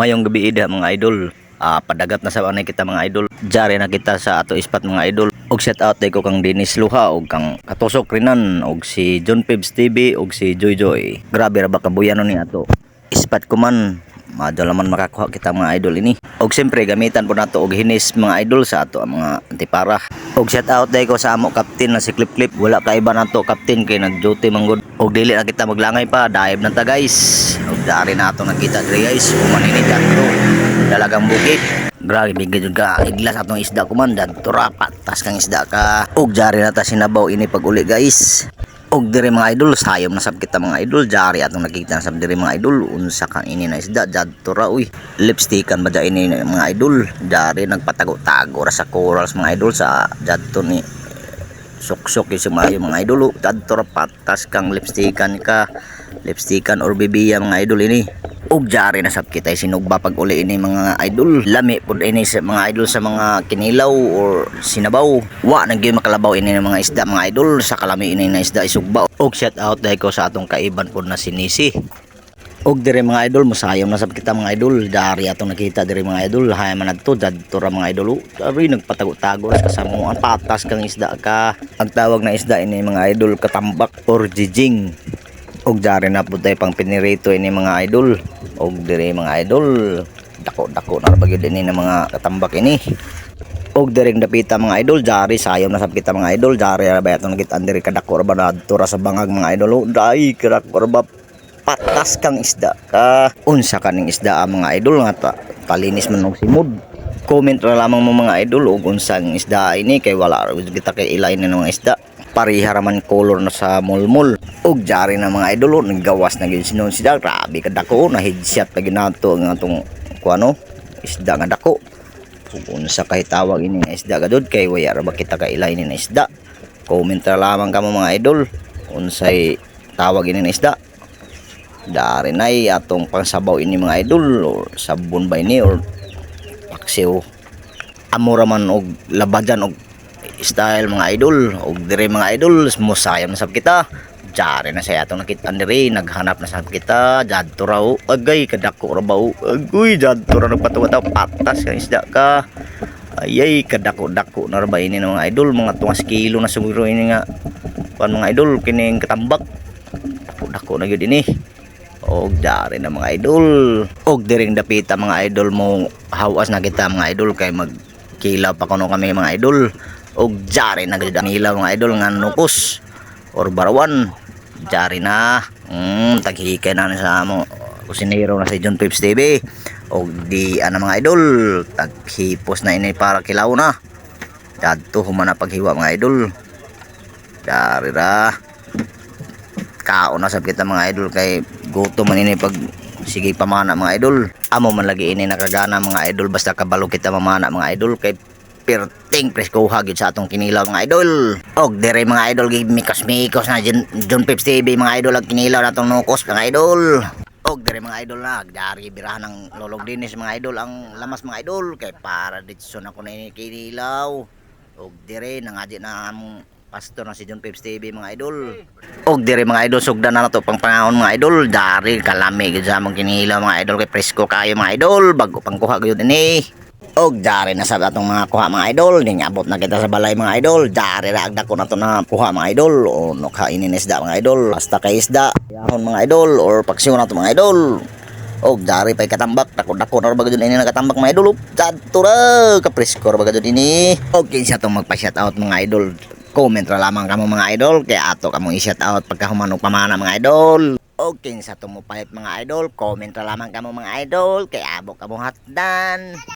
Mayong gabi ida mga idol. Ah, padagat na sa anay kita mga idol. Jare na kita sa ato ispat mga idol. Og shout out ko kang Dennis Luha og kang Katusok Rinan og si John Pibs TV og si Joy Joy. Grabe ra ba kabuyano ni ato. Ispat ko man Madyo naman makakuha kita mga idol ini. Og siyempre gamitan po nato og hinis mga idol sa ato mga antipara. Og shout out day ko sa amo captain na si Clip Clip. Wala ka iba nato captain kay nag-duty manggod. Og dili na kita maglangay pa, dive na ta guys. Og dari na ato nakita diri guys. Kumanini dito. Dalagang bukid. Grabe bigay jud ka iglas atong isda ko man dadto ra patas kang isda ka. Og jari na ta sinabaw ini pag uli guys. Og dire mga idol, sayom na sab kita mga idol, jari atong nakita na sab mga idol, unsa kang ini na isda, jadto ra uy. Lipstickan ba ini mga idol, jari nagpatago-tago ra sa corals mga idol sa jadto ni suksok yung sumayo mga idol, jadto ra patas kang lipstickan ka, lipstickan or bibiya mga idol ini. Og jari na sab kita sinugba pag uli ini mga idol. Lami pud ini sa mga idol sa mga kinilaw or sinabaw. Wa nang gyud makalabaw ini ng mga isda mga idol sa kalami ini na isda isugba. Og shout out dahil ko sa atong kaiban pud na sinisi. Og dire mga idol musayom na sab kita mga idol. Dari atong nakita dire mga idol. Hay man adto dadto ra mga idol. Dari nagpatago-tago sa kasamuan patas kang isda ka. Ang tawag na isda ini mga idol katambak or jijing. Og jari na pud pang pinirito ini mga idol. Og dire mga idol dako-dako na bagyo din ini mga katambak ini. Og direng dapita mga idol, jari sayom na kita mga idol, jari ra ba atong nakita diri kadako ra ba nadto ra sa bangag mga idol. Oh, dai kirak ra ba patas kang isda ka. Unsa kaning isda ah, mga idol nga ta, talinis man og simod. Comment ra lamang mo mga idol og unsang isda ini kay wala kita kay ilay na mga isda pariha raman color na sa mulmul. Og jari na mga idol naggawas na gyud sinon sila grabe kadako na headshot lagi nato ang atong kuano isda nga dako. Ug unsa kay tawag ini nga isda gadud kay waya ra ba kita ka ilay ni na isda? Comment ra lamang kamo mga idol unsay tawag ini na isda. Dari nay atong pangsabaw ini mga idol or sabon ba ini or paksiw. Amo ra man og labadan og style mga idol. Og dire mga idol musayam na sab kita. Jare na sa atong nakita dire naghanap na sab kita. Jadto raw agay kadako ra ba agoy jadto ra nagpatawa taw patas ka isda ka. Ayay kadako dako na ra ini mga idol? Mga tungas kilo na siguro ini nga. Kuan mga idol kining katambak. Dako na gyud ini. Og jare na mga idol. Og diring dapita mga idol mo hawas na kita mga idol. Kay magkilaw pa kuno kami mga idol og jare na gud ang mga idol nga nukos or barawan. Jare na. Mm, taghikay na sa amo. Kusinero na si John Pips TV og di ana mga idol taghipos na ini para kilaw na. Dadto human na paghiwa mga idol. Jare ra. Kaon na sab kita mga idol kay gutom man ini pag sige pamana mga idol. Amo man lagi ini nakagana mga idol basta kabalo kita mamana mga idol. Kay perting presko hagid sa atong kinilaw mga idol. Og dire mga idol gid mikos mikos na John, Pips TV mga idol ag kinilaw natong nukos mga idol. Og dire mga idol na dari birahan ng lolog dinis mga idol ang lamas mga idol. Kay para ditso na ko na ini kinilaw. Og dire nangaji na among pastor na si John Pips TV mga idol. Og dire mga idol sugdan na nato pang pangahon mga idol. Dari kalami gid sa among kinilaw mga idol. Kay presko kayo mga idol. Bago pang kuha gyud ini og dari na sa atong mga kuha mga idol ning abot na kita sa balay mga idol dari ra agda ko na to na kuha mga idol o no kainin isda mga idol basta kay isda yahon mga idol or paksiw na to mga idol og dari pay katambak dako dako na ba gud ini nakatambak mga idol jadto ra ka presko ra ba gud ini og kinsa tong magpa shout out mga idol comment ra lamang kamo mga idol kaya ato kamo i-shout out pagka humanong pamana mga idol Okay, sa tumupayat mga idol, comment ra lamang kamo mga idol, kay abo kamo hatdan.